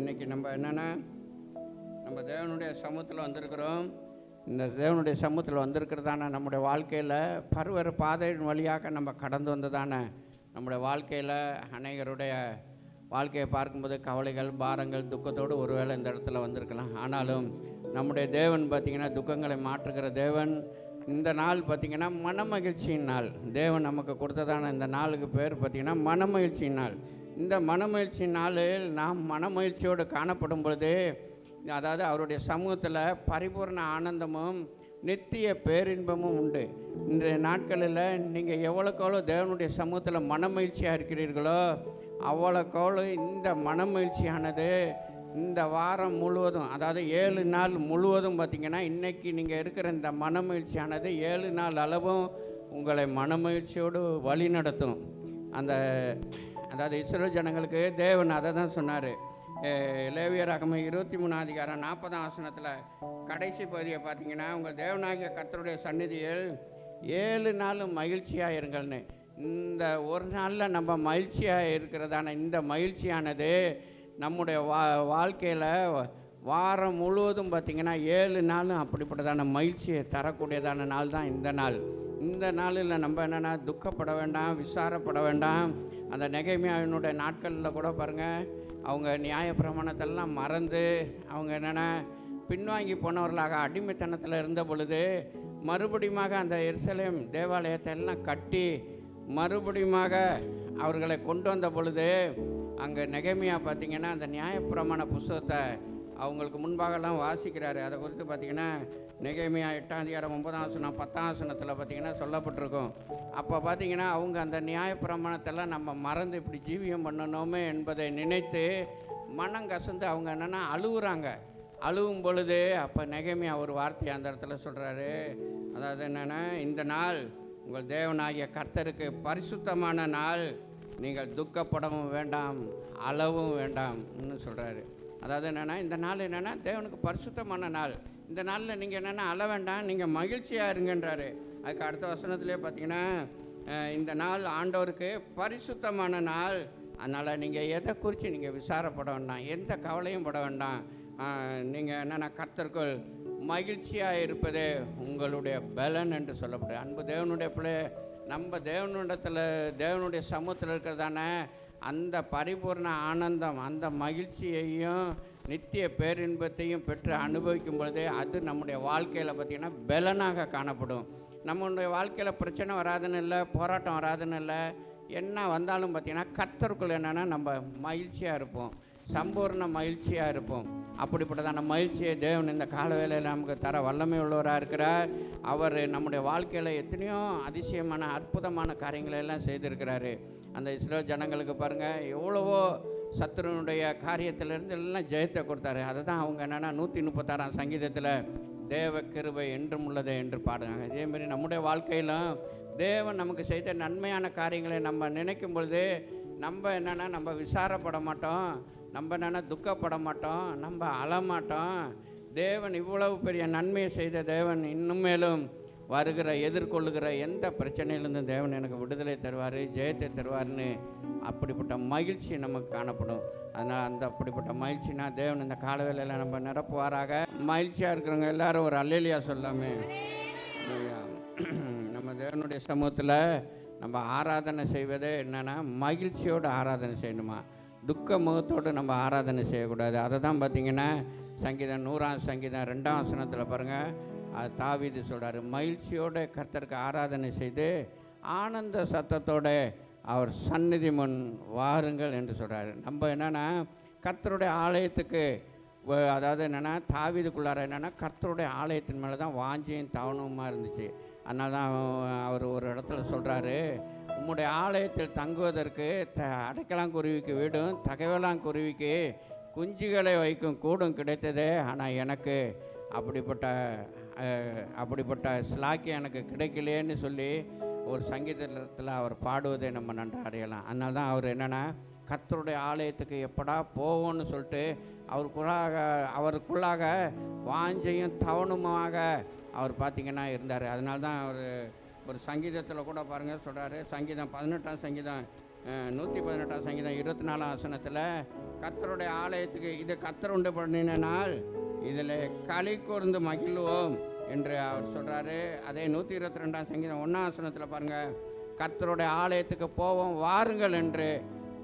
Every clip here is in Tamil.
இன்றைக்கி நம்ம என்னென்னா நம்ம தேவனுடைய சமூகத்தில் வந்திருக்கிறோம். இந்த தேவனுடைய சமூகத்தில் வந்திருக்கிறதான நம்முடைய வாழ்க்கையில் பருவர பாதையின் வழியாக நம்ம கடந்து வந்ததான நம்முடைய வாழ்க்கையில் அநேகருடைய வாழ்க்கையை பார்க்கும்போது கவலைகள் பாரங்கள் துக்கத்தோடு ஒருவேளை இந்த இடத்துல வந்திருக்கலாம். ஆனாலும் நம்முடைய தேவன் பார்த்திங்கன்னா துக்கங்களை மாற்றுகிற தேவன். இந்த நாள் பார்த்திங்கன்னா மனமகிழ்ச்சியின் நாள். தேவன் நமக்கு கொடுத்ததான இந்த நாளுக்கு பேர் பார்த்திங்கன்னா மனமகிழ்ச்சியின் நாள். இந்த மனமகிழ்ச்சி நாளில் நாம் மனமகிழ்ச்சியோடு காணப்படும் பொழுது அதாவது அவருடைய சமூகத்தில் பரிபூர்ண ஆனந்தமும் நித்திய பேரின்பமும் உண்டு. இன்றைய நாட்களில் நீங்கள் எவ்வளோக்கெவ்வளோ தேவனுடைய சமூகத்தில் மனமகிழ்ச்சியாக இருக்கிறீர்களோ அவ்வளோக்கவ்வளோ இந்த மனமகிழ்ச்சியானது இந்த வாரம் முழுவதும் அதாவது ஏழு நாள் முழுவதும் பார்த்திங்கன்னா இன்றைக்கி நீங்கள் இருக்கிற இந்த மனமகிழ்ச்சியானது ஏழு நாள் அளவும் உங்களை மனமகிழ்ச்சியோடு வழி நடத்தும் அந்த அதாவது இஸ்ரேல் ஜனங்களுக்கு தேவன் அதை தான் சொன்னார். லேவியர் அகம இருபத்தி மூணாம் அதிகாரம் நாற்பதாம் ஆசனத்தில் கடைசி பகுதியை பார்த்தீங்கன்னா உங்கள் தேவனாகிய கத்தருடைய சந்நிதியில் ஏழு நாளும் மகிழ்ச்சியாக இருங்கள்னு. இந்த ஒரு நாளில் நம்ம மகிழ்ச்சியாக இருக்கிறதான இந்த மகிழ்ச்சியானது நம்முடைய வா வாழ்க்கையில் வாரம் முழுவதும் பார்த்திங்கன்னா ஏழு நாளும் அப்படிப்பட்டதான மகிழ்ச்சியை தரக்கூடியதான நாள் தான் இந்த நாள். இந்த நாளில் நம்ம என்னென்னா துக்கப்பட வேண்டாம் விசாரப்பட வேண்டாம் அந்த நெகைமையாவினுடைய நாட்களில் கூட பாருங்கள் அவங்க நியாயப்பிரமாணத்தெல்லாம் மறந்து அவங்க என்னென்னா பின்வாங்கி போனவர்களாக அடிமைத்தனத்தில் இருந்த பொழுது மறுபடியுமாக அந்த எருசலேம் தேவாலயத்தை எல்லாம் கட்டி மறுபடியுமாக அவர்களை கொண்டு வந்த பொழுது அங்கே நெகைமையாக பார்த்தீங்கன்னா அந்த நியாயப்பிரமாண புஸ்தகத்தை அவங்களுக்கு முன்பாகலாம் வாசிக்கிறாரு. அதை குறித்து பார்த்தீங்கன்னா நெகமையா எட்டாம் அதிகாரம் ஒன்பதாம் ஆசனம் பத்தாம் ஆசனத்தில் பார்த்தீங்கன்னா சொல்லப்பட்டிருக்கும். அப்போ பார்த்தீங்கன்னா அவங்க அந்த நியாயப்பிரமாணத்தெல்லாம் நம்ம மறந்து இப்படி ஜீவியம் பண்ணணுமே என்பதை நினைத்து மனம் கசந்து அவங்க என்னென்னா அழுகுறாங்க அழுவும் பொழுது அப்போ நெகமையா ஒரு வார்த்தையை அந்த இடத்துல சொல்கிறாரு அதாவது என்னென்னா இந்த நாள் உங்கள் தேவனாகிய கர்த்தருக்கு பரிசுத்தமான நாள். நீங்கள் துக்கப்படவும் வேண்டாம் அளவும் வேண்டாம்னு சொல்கிறாரு அதாவது என்னென்னா இந்த நாள் என்னென்னா தேவனுக்கு பரிசுத்தமான நாள். இந்த நாளில் நீங்கள் என்னென்னா அழ வேண்டாம் நீங்கள் மகிழ்ச்சியாக இருங்கன்றாரு. அதுக்கு அடுத்த வசனத்துலேயே பார்த்தீங்கன்னா இந்த நாள் ஆண்டவருக்கு பரிசுத்தமான நாள். அதனால் நீங்கள் எதை குறித்து நீங்கள் விசாரப்பட வேண்டாம் எந்த கவலையும் பட வேண்டாம். நீங்கள் என்னென்னா கர்த்தருக்குள் மகிழ்ச்சியாக இருப்பதே உங்களுடைய பலன் என்று சொல்லப்படுது. அன்பு தேவனுடைய பிள்ளை நம்ம தேவனிடத்தில் தேவனுடைய சமூகத்தில் இருக்கிறதான அந்த பரிபூர்ண ஆனந்தம் அந்த மகிழ்ச்சியையும் நித்திய பேரின்பத்தையும் பெற்று அனுபவிக்கும் பொழுதே அது நம்முடைய வாழ்க்கையில் பார்த்திங்கன்னா பலனாக காணப்படும். நம்மளுடைய வாழ்க்கையில் பிரச்சனை வராதுன்னு இல்லை போராட்டம் வராதுன்னு இல்லை என்ன வந்தாலும் பார்த்திங்கன்னா கத்தருக்குள்ள என்னென்னா நம்ம மகிழ்ச்சியாக இருப்போம். சம்பூர்ண மகிழ்ச்சியாக இருப்போம். அப்படிப்பட்டதான மகிழ்ச்சியை தேவன் இந்த காலவேளையில் நமக்கு தர வல்லமை உள்ளவராக இருக்கிறார். அவர் நம்முடைய வாழ்க்கையில் எத்தனையோ அதிசயமான அற்புதமான காரியங்களை எல்லாம் செய்திருக்கிறாரு. அந்த இஸ்ரோ ஜனங்களுக்கு பாருங்கள் எவ்வளவோ சத்ருனுடைய காரியத்திலிருந்து எல்லாம் ஜெயத்தை கொடுத்தாரு. அதை தான் அவங்க என்னென்னா நூற்றி முப்பத்தாறாம் சங்கீதத்தில் தேவ கிருபை என்றும் உள்ளதே என்று பாடுறாங்க. இதேமாரி நம்முடைய வாழ்க்கையிலும் தேவன் நமக்கு செய்த நன்மையான காரியங்களை நம்ம நினைக்கும் பொழுது நம்ம என்னென்னா நம்ம விசாரப்பட மாட்டோம். நம்ம என்னென்னா துக்கப்பட மாட்டோம் நம்ம அழமாட்டோம். தேவன் இவ்வளவு பெரிய நன்மையை செய்த தேவன் இன்னும் மேலும் வருகிற எதிர்கொள்ளுகிற எந்த பிரச்சனையிலிருந்தும் தேவன் எனக்கு விடுதலை தருவார் ஜெயத்தை தருவார்னு அப்படிப்பட்ட மகிழ்ச்சி நமக்கு காணப்படும். அதனால் அந்த அப்படிப்பட்ட மகிழ்ச்சினா தேவன் இந்த காலவேளையில் நம்ம நிரப்புவாராக. மகிழ்ச்சியாக இருக்கிறவங்க எல்லாரும் ஒரு அல்லேலியா சொல்லாமே. நம்ம தேவனுடைய சமூகத்தில் நம்ம ஆராதனை செய்வதே என்னென்னா மகிழ்ச்சியோடு ஆராதனை செய்யணுமா? துக்க முகத்தோடு நம்ம ஆராதனை செய்யக்கூடாது. அதை தான் பார்த்தீங்கன்னா சங்கீதம் நூறாம் சங்கீதம் ரெண்டாம் வசனத்தில் பாருங்கள் அது தாவீது சொல்கிறார் மகிழ்ச்சியோடு கர்த்தருக்கு ஆராதனை செய்து ஆனந்த சத்தத்தோட அவர் சந்நிதி முன் வாருங்கள் என்று சொல்கிறார் நம்ம என்னென்னா கர்த்தருடைய ஆலயத்துக்கு அதாவது என்னென்னா தாவீதுக்குள்ளார என்னென்னா கர்த்தருடைய ஆலயத்தின் மேலே தான் வாஞ்சியும் தவணமாக இருந்துச்சு. அதனால் தான் அவர் ஒரு இடத்துல சொல்கிறாரு உம்முடைய ஆலயத்தில் தங்குவதற்கு த அடைக்கலாங்குருவிக்கு வீடும் தகவலாங்குருவிக்கு குஞ்சுகளை வைக்கும் கூடும் கிடைத்ததே ஆனால் எனக்கு அப்படிப்பட்ட அப்படிப்பட்ட ஸ்லாக்கி எனக்கு கிடைக்கலையேன்னு சொல்லி ஒரு சங்கீதத்தில் அவர் பாடுவதை நம்ம நன்றாக அறியலாம். அதனால தான் அவர் என்னென்னா கத்தருடைய ஆலயத்துக்கு எப்படா போவோம்னு சொல்லிட்டு அவருக்குள்ளாக அவருக்குள்ளாக வாஞ்சையும் தவணுமாக அவர் பார்த்திங்கன்னா இருந்தார். அதனால தான் அவர் ஒரு சங்கீதத்தில் கூட பாருங்கள் சொல்கிறாரு சங்கீதம் பதினெட்டாம் சங்கீதம் நூற்றி பதினெட்டாம் சங்கீதம் இருபத்தி நாலாம் ஆசனத்தில் கத்தருடைய ஆலயத்துக்கு இது கத்தர் உண்டு பண்ணின நாள் இதில் களி கூர்ந்து மகிழ்வோம் என்று அவர் சொல்கிறாரு அதே நூற்றி இருபத்தி ரெண்டாம் சங்கீதம் ஒன்றாம் ஆசனத்தில் பாருங்கள் கத்தருடைய ஆலயத்துக்கு போவோம் வாருங்கள் என்று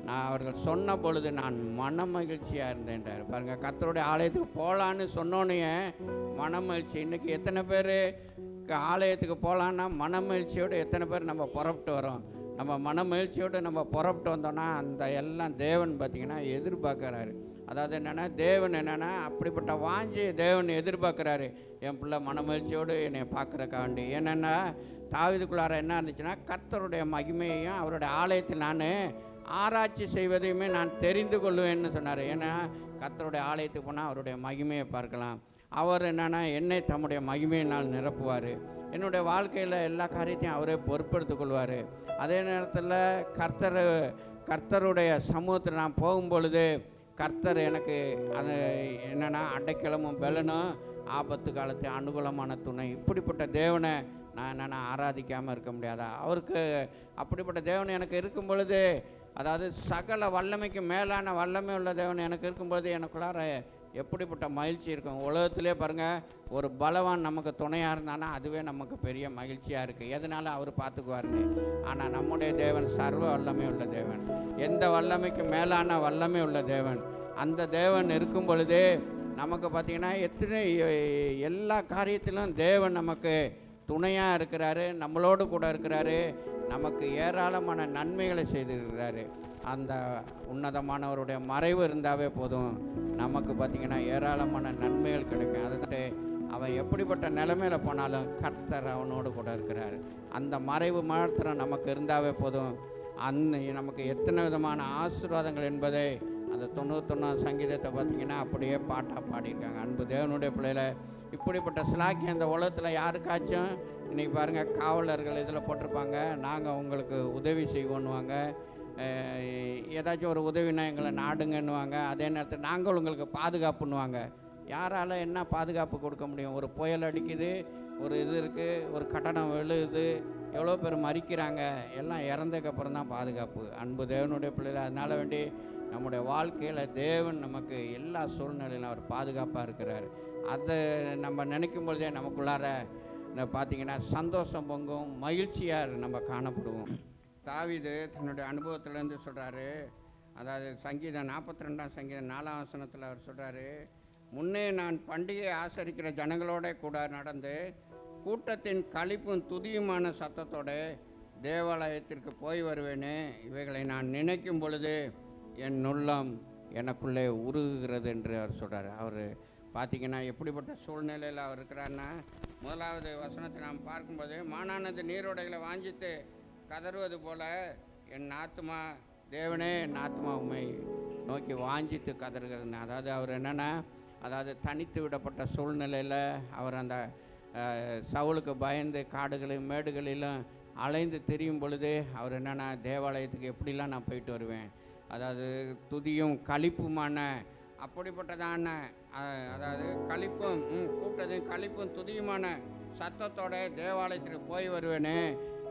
நான் அவர்கள் சொன்ன பொழுது நான் மன மகிழ்ச்சியாக இருந்தேன்றார். பாருங்கள் கத்தருடைய ஆலயத்துக்கு போகலான்னு சொன்னோன்னே மன மகிழ்ச்சி இன்றைக்கி எத்தனை பேர் ஆலயத்துக்கு போகலான்னா மன மகிழ்ச்சியோடு எத்தனை பேர் நம்ம புறப்பட்டு வரோம்? நம்ம மன மகிழ்ச்சியோடு நம்ம புறப்பட்டு வந்தோன்னா அந்த எல்லாம் தேவன் பார்த்திங்கன்னா எதிர்பார்க்குறாரு. அதாவது என்னென்னா தேவன் என்னென்னா அப்படிப்பட்ட வாஞ்சி தேவன் எதிர்பார்க்குறாரு. என் பிள்ளை மன மகிழ்ச்சியோடு என்னை பார்க்குறக்காண்டி. என்னென்னா தாவிதுக்குள்ளார என்ன இருந்துச்சுன்னா கர்த்தருடைய மகிமையையும் அவருடைய ஆலயத்தில் நான் ஆராய்ச்சி செய்வதையுமே நான் தெரிந்து கொள்வேன்னு சொன்னார். ஏன்னா கர்த்தருடைய ஆலயத்துக்கு போனால் அவருடைய மகிமையை பார்க்கலாம். அவர் என்னென்னா என்னை தம்முடைய மகிமையினால் நிரப்புவார். என்னுடைய வாழ்க்கையில் எல்லா காரியத்தையும் அவரே பொறுப்பெடுத்துக் கொள்வார். அதே நேரத்தில் கர்த்தர் கர்த்தருடைய சமூகத்தில் நான் போகும் பொழுது கர்த்தர் எனக்கு அது என்னென்னா அடைக்கலமும் பெலனும் ஆபத்து காலத்து அனுகூலமான துணை. இப்படிப்பட்ட தேவனை நான் என்னென்னா ஆராதிக்காமல் இருக்க முடியாதா? அவருக்கு அப்படிப்பட்ட தேவன் எனக்கு இருக்கும் பொழுது அதாவது சகல வல்லமைக்கு மேலான வல்லமை உள்ள தேவன் எனக்கு இருக்கும்போது எனக்குள்ளார எப்படிப்பட்ட மகிழ்ச்சி இருக்கும்? உலகத்திலே பாருங்கள் ஒரு பலவான் நமக்கு துணையாக இருந்தானா அதுவே நமக்கு பெரிய மகிழ்ச்சியாக இருக்குது எதனால? அவர் பார்த்துக்குவாருன்னு ஆனால் நம்முடைய தேவன் சர்வ வல்லமை உள்ள தேவன். எந்த வல்லமைக்கு மேலான வல்லமை உள்ள தேவன்? அந்த தேவன் இருக்கும் பொழுதே நமக்கு பார்த்திங்கன்னா எத்தனை எல்லா காரியத்திலும் தேவன் நமக்கு துணையாக இருக்கிறாரு நம்மளோடு கூட இருக்கிறாரு. நமக்கு ஏராளமான நன்மைகளை செய்திருக்கிறாரு. அந்த உன்னதமானவருடைய மறைவு இருந்தாவே போதும். நமக்கு பார்த்திங்கன்னா ஏராளமான நன்மைகள் கிடைக்கும். அதுக்கு அவன் எப்படிப்பட்ட நிலைமையில் போனாலும் கர்த்தர் அவனோடு கூட இருக்கிறார். அந்த மறைவு மாத்திரம் நமக்கு இருந்தாவே போதும். அந்த நமக்கு எத்தனை விதமான ஆசீர்வாதங்கள் என்பதை அந்த தொண்ணூத்தொன்னாம் சங்கீதத்தை பார்த்திங்கன்னா அப்படியே பாட்டாக பாடியிருக்காங்க. அன்பு தேவனுடைய பிள்ளையில் இப்படிப்பட்ட சிலாக்கியம் அந்த உலகத்தில் யாருக்காச்சும் இன்றைக்கி பாருங்கள் காவலர்கள் இதில் போட்டிருப்பாங்க. நாங்கள் உங்களுக்கு உதவி செய்வோன்னுவாங்க. ஏதாச்சும் ஒரு உதவினா எங்களை நாடுங்கன்னுவாங்க. அதே நேரத்தில் நாங்கள் உங்களுக்கு பாதுகாப்புன்னுவாங்க. யாரால் என்ன பாதுகாப்பு கொடுக்க முடியும்? ஒரு புயல் அடிக்குது ஒரு இது இருக்குது ஒரு கட்டணம் விழுது எவ்வளோ பேர் மறிக்கிறாங்க. எல்லாம் இறந்ததுக்கப்புறம் தான் பாதுகாப்பு. அன்பு தேவனுடைய பிள்ளைகள் அதனால் வேண்டி நம்முடைய வாழ்க்கையில் தேவன் நமக்கு எல்லா சூழ்நிலையிலும் அவர் பாதுகாப்பாக இருக்கிறார். அதை நம்ம நினைக்கும் பொழுதே நமக்குள்ளார பார்த்தீங்கன்னா சந்தோஷம் பொங்கும் மகிழ்ச்சியாக நம்ம காணப்படுவோம். தாவிது தன்னுடைய அனுபவத்திலேருந்து சொல்கிறாரு அதாவது சங்கீதம் நாற்பத்தி ரெண்டாம் சங்கீதம் நாலாம் வசனத்தில் அவர் சொல்கிறாரு முன்னே நான் பண்டிகை ஆசரிக்கிற ஜனங்களோட கூட நடந்து கூட்டத்தின் கழிப்பும் துதியுமான சத்தத்தோட தேவாலயத்திற்கு போய் வருவேனே. இவைகளை நான் நினைக்கும் பொழுது என் உள்ளம் எனக்குள்ளே உருகுகிறது என்று அவர் சொல்கிறார் அவர் பார்த்தீங்கன்னா எப்படிப்பட்ட சூழ்நிலையில் அவர் இருக்கிறாருன்னா முதலாவது வசனத்தை நாம் பார்க்கும்போது மானானது நீரோடைகளை வாஞ்சித்து கதறுவது போல் என் ஆத்துமா தேவனே என் ஆத்மா உண்மை நோக்கி வாஞ்சித்து கதறுகிறதுனா அதாவது அவர் என்னென்னா அதாவது தனித்து விடப்பட்ட சூழ்நிலையில் அவர் அந்த சவுளுக்கு சவுலுக்கு பயந்து காடுகளிலும் மேடுகளிலும் அலைந்து தெரியும் பொழுது அவர் என்னென்னா தேவாலயத்துக்கு எப்படிலாம் நான் போயிட்டு வருவேன்? அதாவது துதியும் களிப்புமான அப்படிப்பட்டதான அதாவது கழிப்பும் ம், கூப்பிட்டதும் கழிப்பும் துதியுமான சத்தத்தோட தேவாலயத்துக்கு போய் வருவேனே.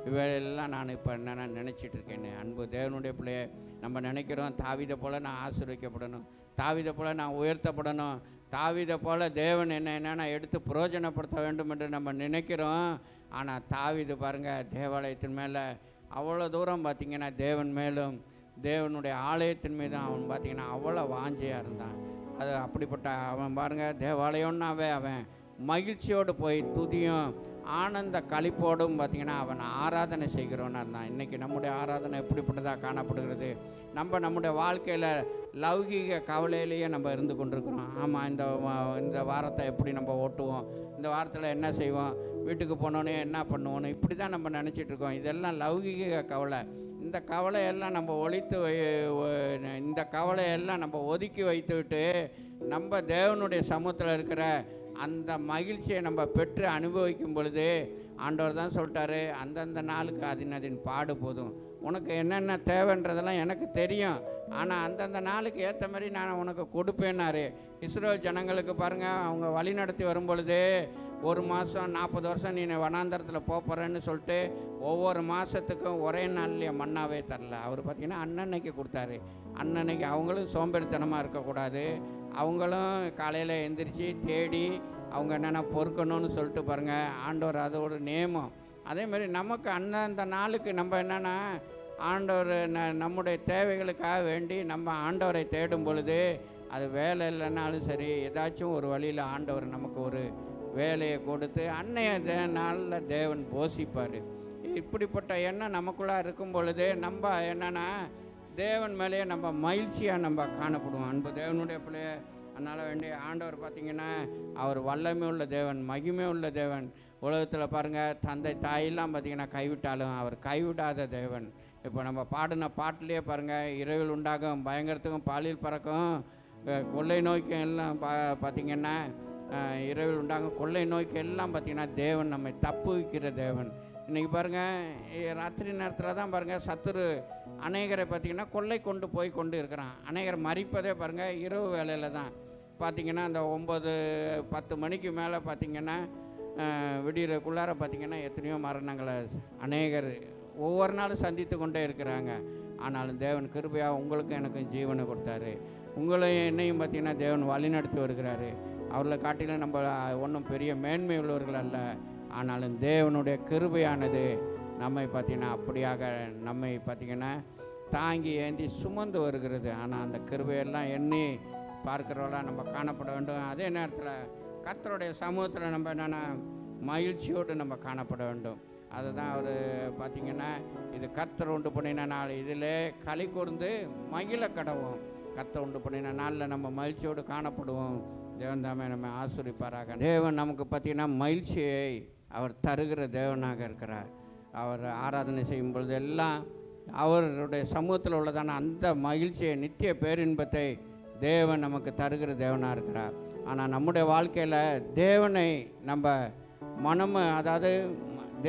இவையெல்லாம் நான் இப்போ என்னென்ன நினச்சிட்டு இருக்கேன்னு அன்பு தேவனுடைய பிள்ளைய நம்ம நினைக்கிறோம் தாவிதை போல் நான் ஆசீர்வைக்கப்படணும் தாவிதை போல் நான் உயர்த்தப்படணும். தாவிதை போல் தேவன் என்ன என்னென்ன எடுத்து பிரயோஜனப்படுத்த வேண்டும் என்று நம்ம நினைக்கிறோம். ஆனால் தாவிது பாருங்கள் தேவாலயத்தின் மேலே அவ்வளோ தூரம் பார்த்திங்கன்னா தேவன் மேலும் தேவனுடைய ஆலயத்தின் மீது அவன் பார்த்திங்கன்னா அவ்வளோ வாஞ்சையாக இருந்தான். அது அப்படிப்பட்ட அவன் பாருங்கள் தேவாலயம்னாவே அவன் மகிழ்ச்சியோடு போய் துதியும் ஆனந்த களிப்போடும் பார்த்திங்கன்னா அவன் ஆராதனை செய்கிறோன்னா இருந்தான். இன்றைக்கி நம்முடைய ஆராதனை எப்படிப்பட்டதாக காணப்படுகிறது? நம்ம நம்முடைய வாழ்க்கையில் லௌகீக கவலையிலேயே நம்ம இருந்து கொண்டிருக்கிறோம். ஆமாம் இந்த இந்த வாரத்தை எப்படி நம்ம ஓட்டுவோம்? இந்த வாரத்தில் என்ன செய்வோம்? வீட்டுக்கு போனோன்னே என்ன பண்ணுவோன்னு இப்படி தான் நம்ம நினச்சிட்டு இருக்கோம். இதெல்லாம் லௌகீக கவலை. இந்த கவலையெல்லாம் நம்ம ஒழித்து வை இந்த கவலையெல்லாம் நம்ம ஒதுக்கி வைத்துவிட்டு நம்ம தேவனுடைய சமூகத்தில் இருக்கிற அந்த மகிழ்ச்சியை நம்ம பெற்று அனுபவிக்கும் பொழுது ஆண்டவர் தான் சொல்லிட்டாரு அந்தந்த நாளுக்கு அதின் அதின் பாடு போதும். உனக்கு என்னென்ன தேவைன்றதெல்லாம் எனக்கு தெரியும். ஆனால் அந்தந்த நாளுக்கு ஏற்ற மாதிரி நான் உனக்கு கொடுப்பேன்னாரு. இஸ்ரோ ஜனங்களுக்கு பாருங்கள் அவங்க வழி நடத்தி வரும் பொழுது ஒரு மாதம் நாற்பது வருஷம் நீ வனாந்தரத்தில் போகிறேன்னு சொல்லிட்டு ஒவ்வொரு மாதத்துக்கும் ஒரே நாள்லேயே மண்ணாவே தரல. அவர் பார்த்தீங்கன்னா அன்னன்னைக்கு கொடுத்தாரு. அன்னன்னைக்கு அவங்களும் சோம்பேறித்தனமாக இருக்கக்கூடாது. அவங்களும் காலையில் எந்திரிச்சு தேடி அவங்க என்னென்ன பொறுக்கணும்னு சொல்லிட்டு பாருங்கள் ஆண்டவர் அதோட நேமம் அதே மாதிரி நமக்கு அந்தந்த நாளுக்கு நம்ம என்னென்னா ஆண்டவர் ந நம்முடைய தேவைகளுக்காக வேண்டி நம்ம ஆண்டவரை தேடும் பொழுது அது வேலை இல்லைன்னாலும் சரி ஏதாச்சும் ஒரு வழியில் ஆண்டவர் நமக்கு ஒரு வேலையை கொடுத்து அன்னைய தே நாளில் தேவன் போஷிப்பார். இப்படிப்பட்ட எண்ணம் நமக்குள்ளே இருக்கும் பொழுது நம்ம என்னென்னா தேவன் மேலேயே நம்ம மகிழ்ச்சியாக நம்ம காணப்படுவோம். அன்பு தேவனுடைய பிள்ளைய அதனால் வேண்டிய ஆண்டவர் பார்த்திங்கன்னா அவர் வல்லமை உள்ள தேவன் மகிமை உள்ள தேவன். உலகத்தில் பாருங்கள் தந்தை தாயெல்லாம் பார்த்திங்கன்னா கைவிட்டாலும் அவர் கைவிடாத தேவன். இப்போ நம்ம பாடின பாட்டிலே பாருங்கள் இரவில் உண்டாகும் பயங்கரத்துக்கும் பாலியல் பறக்கும் கொள்ளை நோய்க்கும் எல்லாம் பா பார்த்திங்கன்னா இரவில் உண்டாகும் கொள்ளை நோய்க்கு எல்லாம் பார்த்திங்கன்னா தேவன் நம்மை தப்பு வைக்கிற தேவன் இன்றைக்கி பாருங்கள் ராத்திரி நேரத்தில் தான் பாருங்கள் சத்துரு அநேகரை பார்த்திங்கன்னா கொள்ளை கொண்டு போய் கொண்டு இருக்கிறான். அநேகர் மறிப்பதே பாருங்கள் இரவு வேலையில் தான். பார்த்திங்கன்னா அந்த ஒம்பது பத்து மணிக்கு மேலே பார்த்திங்கன்னா விடியறக்குள்ளார பார்த்திங்கன்னா எத்தனையோ மரணங்களை அநேகர் ஒவ்வொரு நாளும் சந்தித்து கொண்டே இருக்கிறாங்க. ஆனாலும் தேவன் கிருபையாக உங்களுக்கும் எனக்கும் ஜீவனை கொடுத்தாரு. உங்களையும் என்னையும் பார்த்திங்கன்னா தேவன் வழிநடத்தி வருகிறாரு. அவர்களை காட்டிலும் நம்ம ஒன்றும் பெரிய மேன்மை உள்ளவர்கள் அல்ல. ஆனாலும் தேவனுடைய கிருபையானது நம்மை பார்த்திங்கன்னா அப்படியாக நம்மை பார்த்திங்கன்னா தாங்கி ஏந்தி சுமந்து வருகிறது. ஆனால் அந்த கிருபையெல்லாம் எண்ணி பார்க்குறவெல்லாம் நம்ம காணப்பட வேண்டும். அதே நேரத்தில் கத்தருடைய சமூகத்தில் நம்ம என்னென்னா மகிழ்ச்சியோடு நம்ம காணப்பட வேண்டும். அதுதான் அவர் பார்த்திங்கன்னா இது கத்தர் உண்டு பண்ணின நாள். இதில் களி கூர்ந்து மகிழ கடவும். கத்தை உண்டு பண்ணின நாளில் நம்ம மகிழ்ச்சியோடு காணப்படுவோம். தேவன் தாமே நம்ம ஆசிரிப்பாராக தேவன் நமக்கு பார்த்திங்கன்னா மகிழ்ச்சியை அவர் தருகிற தேவனாக இருக்கிறார். அவர் ஆராதனை செய்யும் பொழுது எல்லாம் அவருடைய சமூகத்தில் உள்ளதான அந்த மகிழ்ச்சியை நித்திய பேரின்பத்தை தேவன் நமக்கு தருகிற தேவனாக இருக்கிறார். ஆனால் நம்முடைய வாழ்க்கையில் தேவனை நம்ம மனம் அதாவது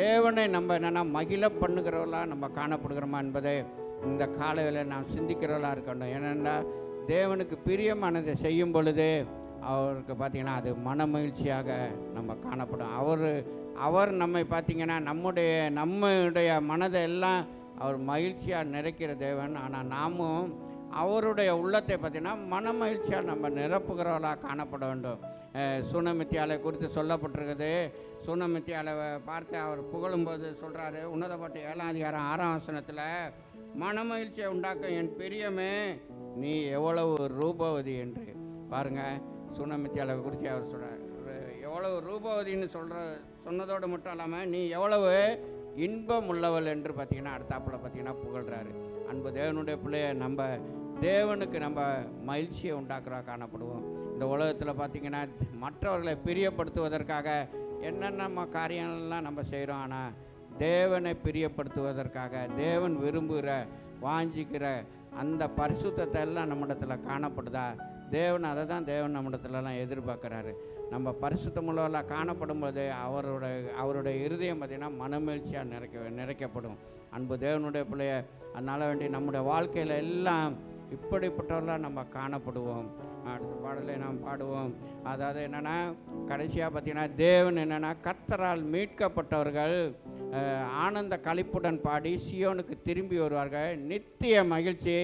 தேவனை நம்ம என்னென்னா மகிழ பண்ணுகிறவர்களாக நம்ம காணப்படுகிறோமா என்பதை இந்த காலையில் நாம் சிந்திக்கிறவர்களாக இருக்கணும். ஏனென்றால் தேவனுக்கு பிரியமானதை செய்யும் பொழுது அவருக்கு பார்த்திங்கன்னா அது மன மகிழ்ச்சியாக நம்ம காணப்படும். அவர் அவர் நம்மை பார்த்திங்கன்னா நம்முடைய நம்முடைய மனதை எல்லாம் அவர் மகிழ்ச்சியாக நிறைக்கிற தேவன். ஆனால் நாமும் அவருடைய உள்ளத்தை பார்த்திங்கன்னா மன மகிழ்ச்சியாக நம்ம நிரப்புகிறவர்களாக காணப்பட வேண்டும். சுனமித்தியாலை குறித்து சொல்லப்பட்டிருக்குது. சுனமித்தியாலை பார்த்து அவர் புகழும்போது சொல்கிறாரு உன்னதப்பட்ட ஏழாம் அதிகாரம் ஆறாம் வசனத்தில் மன மகிழ்ச்சியை உண்டாக்கும் என் பிரியமே நீ எவ்வளவு ரூபவதி என்று. பாருங்கள் சூனமித்தியாலை குறித்து அவர் சொல்கிறார் எவ்வளவு ரூபவதின்னு சொல்கிற சொன்னதோடு மட்டும் இல்லாமல் நீ எவ்வளவு இன்பம் உள்ளவள் என்று பார்த்தீங்கன்னா அடுத்தாப்பில் பார்த்தீங்கன்னா புகழ்கிறாரு அன்பு தேவனுடைய பிள்ளைய நம்ம தேவனுக்கு நம்ம மகிழ்ச்சியை உண்டாக்குறா காணப்படுவோம். இந்த உலகத்தில் பார்த்திங்கன்னா மற்றவர்களை பிரியப்படுத்துவதற்காக என்னென்ன காரியங்கள்லாம் நம்ம செய்கிறோம் ஆனால் தேவனை பிரியப்படுத்துவதற்காக தேவன் விரும்புகிற வாஞ்சிக்கிற அந்த பரிசுத்தத்தை எல்லாம் நம்மிடத்தில் காணப்படுதா? தேவன் அதை தான் தேவன் நம்மிடத்துலலாம் எதிர்பார்க்குறாரு. நம்ம பரிசுத்தமுள்ள காணப்படும்போது அவரோட அவருடைய இருதயம் பார்த்திங்கன்னா மனமகிழ்ச்சியாக நிறைக்க நிறைக்கப்படும் அன்பு தேவனுடைய பிள்ளைய அதனால் வேண்டி நம்முடைய வாழ்க்கையில் எல்லாம் இப்படிப்பட்டவர்களாக நம்ம காணப்படுவோம். அடுத்த பாடலை நாம் பாடுவோம். அதாவது என்னென்னா கடைசியாக பார்த்திங்கன்னா தேவன் என்னென்னா கத்தரால் மீட்கப்பட்டவர்கள் ஆனந்த கழிப்புடன் பாடி சியோனுக்கு திரும்பி வருவார்கள். நித்திய மகிழ்ச்சி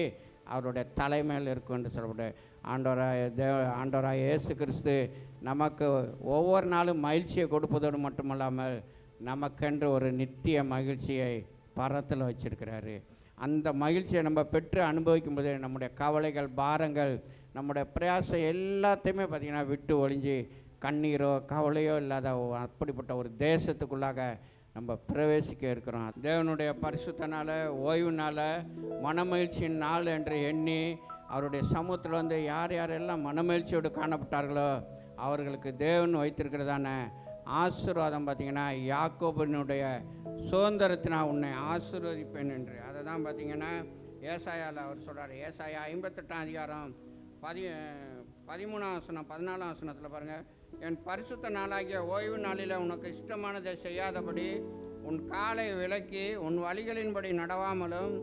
அவருடைய தலைமையில் இருக்கும் என்று சொல்லப்பட்டு ஆண்டோராய தேவ ஆண்டோராய இயேசு கிறிஸ்து நமக்கு ஒவ்வொரு நாளும் மகிழ்ச்சியை கொடுப்பதோடு மட்டுமல்லாமல் நமக்கென்று ஒரு நித்திய மகிழ்ச்சியை பரத்தில் வச்சிருக்கிறாரு. அந்த மகிழ்ச்சியை நம்ம பெற்று அனுபவிக்கும் போது நம்முடைய கவலைகள் பாரங்கள் நம்முடைய பிரயாசம் எல்லாத்தையுமே பார்த்திங்கன்னா விட்டு ஒழிஞ்சு கண்ணீரோ கவலையோ இல்லாத அப்படிப்பட்ட ஒரு தேசத்துக்குள்ளாக நம்ம பிரவேசிக்க இருக்கிறோம். தேவனுடைய பரிசுத்தனால் ஓய்வுனால் மனமகிழ்ச்சியின் நாள் என்று எண்ணி அவருடைய சமூகத்தில் வந்து யார் யாரெல்லாம் மனமகிழ்ச்சியோடு காணப்பட்டார்களோ அவர்களுக்கு தேவன் வைத்திருக்கிறதான ஆசீர்வாதம் பார்த்தீங்கன்னா யாக்கோபனுடைய சுதந்திரத்தினா உன்னை ஆசீர்வதிப்பேன் என்று. அதை தான் பார்த்தீங்கன்னா ஏசாயாவில் அவர் சொல்கிறார் ஏசாயா ஐம்பத்தெட்டாம் அதிகாரம் பதி பதிமூணாம் வசனம் பதினாலாம் வசனத்தில் பாருங்கள் என் பரிசுத்த நாளாகிய ஓய்வு நாளில் உனக்கு இஷ்டமானதை செய்யாதபடி உன் காலை விலக்கி உன் வழிகளின்படி நடவாமலும்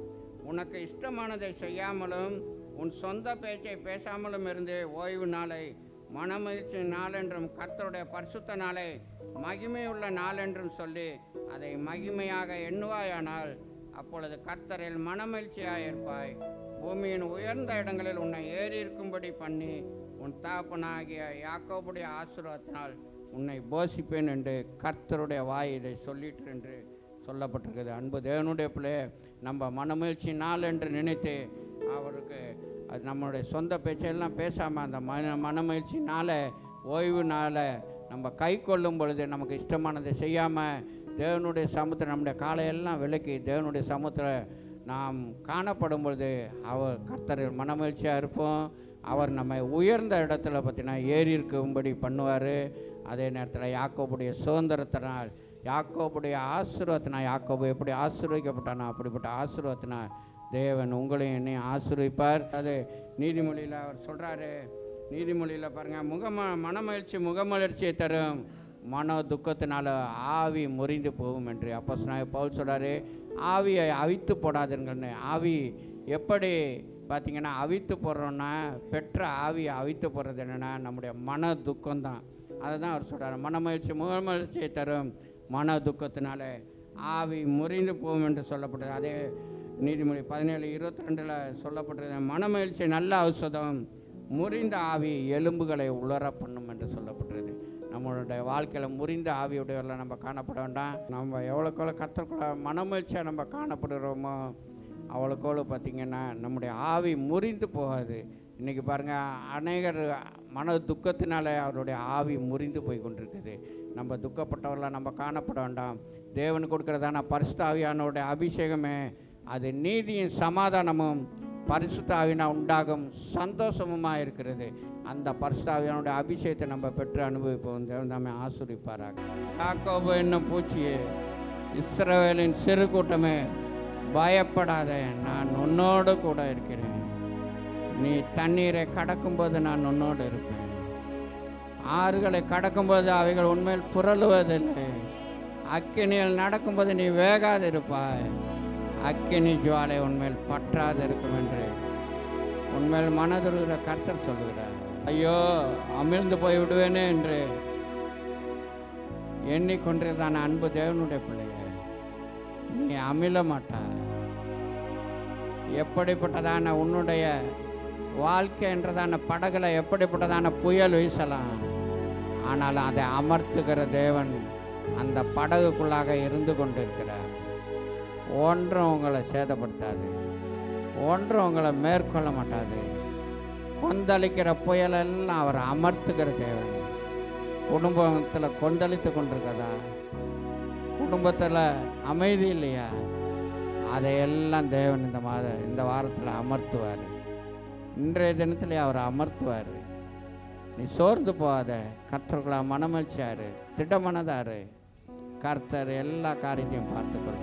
உனக்கு இஷ்டமானதை செய்யாமலும் உன் சொந்த பேச்சை பேசாமலும் இருந்து ஓய்வு நாளை மனமகிழ்ச்சி நாளென்றும் கர்த்தருடைய பரிசுத்த நாளை மகிமையுள்ள நாளென்றும் சொல்லி அதை மகிமையாக எண்ணுவாயானால் அப்பொழுது கர்த்தரில் மனமகிழ்ச்சியாக இருப்பாய். பூமியின் உயர்ந்த இடங்களில் உன்னை ஏறி இருக்கும்படி பண்ணி உன் தாப்பனாகிய யாக்கோபுடைய ஆசீர்வாதத்தினால் உன்னை போஷிப்பேன் என்று கர்த்தருடைய வாய் இதை சொல்லிட்டு என்று சொல்லப்பட்டிருக்குது. அன்பு தேவனுடைய பிள்ளை நம்ம மனமகிழ்ச்சி நாள் என்று நினைத்து அவருக்கு அது நம்மளுடைய சொந்த பேச்செல்லாம் பேசாமல் அந்த மன மனமகிழ்ச்சினால் ஓய்வுனால் நம்ம கை கொள்ளும் பொழுது நமக்கு இஷ்டமானதை செய்யாமல் தேவனுடைய சமூகத்தில் நம்முடைய காலையெல்லாம் விலக்கி தேவனுடைய சமூகத்தில் நாம் காணப்படும் பொழுது அவர் கர்த்தர் மனமகிழ்ச்சியாக இருப்போம். அவர் நம்மை உயர்ந்த இடத்துல பார்த்தீங்கன்னா ஏறி இருக்கும்படி பண்ணுவார். அதே நேரத்தில் யாக்கோபுடைய சுதந்திரத்தினால் யாக்கோபுடைய ஆசீர்வாதத்தினால் யாக்கோபு எப்படி ஆசீர்வதிக்கப்பட்டானோ அப்படிப்பட்ட ஆசீர்வாதத்தினால் தேவன் உங்களையும் என்னையும் ஆசிரிப்பார் அது நீதிமொழியில் அவர் சொல்கிறாரு நீதிமொழியில் பாருங்கள் முகம மனமகிழ்ச்சி முகமலர்ச்சியை தரும். மன துக்கத்தினால ஆவி முறிந்து போகும் என்று அப்போ பவுல் சொல்கிறாரு ஆவியை அவித்து போடாதுங்கன்னு ஆவி எப்படி பார்த்திங்கன்னா அவித்து போடுறோன்னா பெற்ற ஆவியை அவித்து போடுறது என்னென்னா நம்முடைய மன துக்கம்தான். அதை தான் அவர் சொல்கிறார் மனமகிழ்ச்சி முகமகிழ்ச்சியை தரும். மன துக்கத்தினால ஆவி முறிந்து போகும் என்று சொல்லப்பட்டது அதே நீதிமொழி பதினேழு இருபத்தி ரெண்டில் சொல்லப்பட்டது மனமகிழ்ச்சி நல்ல ஔஷதம் முறிந்த ஆவி எலும்புகளை உலர பண்ணும் என்று சொல்லப்பட்டிருது நம்மளுடைய வாழ்க்கையில் முறிந்த ஆவியுடையவரில் நம்ம காணப்பட வேண்டாம். நம்ம எவ்வளோக்கெவ்வளோ கத்தற்குள்ள மனமகிழ்ச்சியாக நம்ம காணப்படுகிறோமோ அவ்வளோக்கோளோ பார்த்திங்கன்னா நம்முடைய ஆவி முறிந்து போகாது. இன்றைக்கி பாருங்கள் அநேகர் மன துக்கத்தினால அவருடைய ஆவி முறிந்து போய் கொண்டிருக்குது. நம்ம துக்கப்பட்டவர்களாக நம்ம காணப்பட வேண்டாம். தேவன் கொடுக்குறதான பரிசுத்தாவியானோடைய அபிஷேகமே அது நீதியும் சமாதானமும் பரிசுத்தாவினா உண்டாகும் சந்தோஷமுமாக இருக்கிறது அந்த பரிசுத்தாவியானுடைய அபிஷேகத்தை நம்ம பெற்று அனுபவிப்போம். நம்ம ஆசிரிப்பாராக காக்கோபு என்னும் பூச்சியே இஸ்ரவேலின் சிறு கூட்டமே பயப்படாத நான் உன்னோடு கூட இருக்கிறேன். நீ தண்ணீரை கடக்கும்போது நான் உன்னோடு இருப்பேன். ஆறுகளை கடக்கும்போது அவைகள் உண்மையில் புரளுவதில்லை. அக்கினியில் நடக்கும்போது நீ வேகாது இருப்பாய் அக்கினி ஜுவாலை உண்மையில் பற்றாது இருக்கும் என்று உண்மையில் மனதுருகிற கர்த்தர் சொல்லுகிறார். ஐயோ அமிழ்ந்து போய் விடுவேனே என்று எண்ணிக்கொண்டிருந்தான அன்பு தேவனுடைய பிள்ளைய. நீ அமிழ மாட்டாய். எப்படிப்பட்டதான உன்னுடைய வாழ்க்கை என்றதான படகுல எப்படிப்பட்டதான புயல் வீசலாம். ஆனால் அதை அமர்த்துகிற தேவன் அந்த படகுக்குள்ளாக இருந்து கொண்டிருக்கிறார். ஒன்றும் உங்களை சேதப்படுத்தாது ஒன்றும் உங்களை மேற்கொள்ள மாட்டாது. கொந்தளிக்கிற புயலெல்லாம் அவர் அமர்த்துக்கிற தேவன். குடும்பத்தில் கொந்தளித்து கொண்டிருக்கதா குடும்பத்தில் அமைதி இல்லையா? அதையெல்லாம் தேவன் இந்த மாத இந்த வாரத்தில் அமர்த்துவார். இன்றைய தினத்தில் அவர் அமர்த்துவார். நீ சோர்ந்து போகாத. கர்த்தர்களா மனமகிழ்ச்சியாரு. திடமனதாரு. கர்த்தர் எல்லா காரியத்தையும் பார்த்துக்கொள்வார்.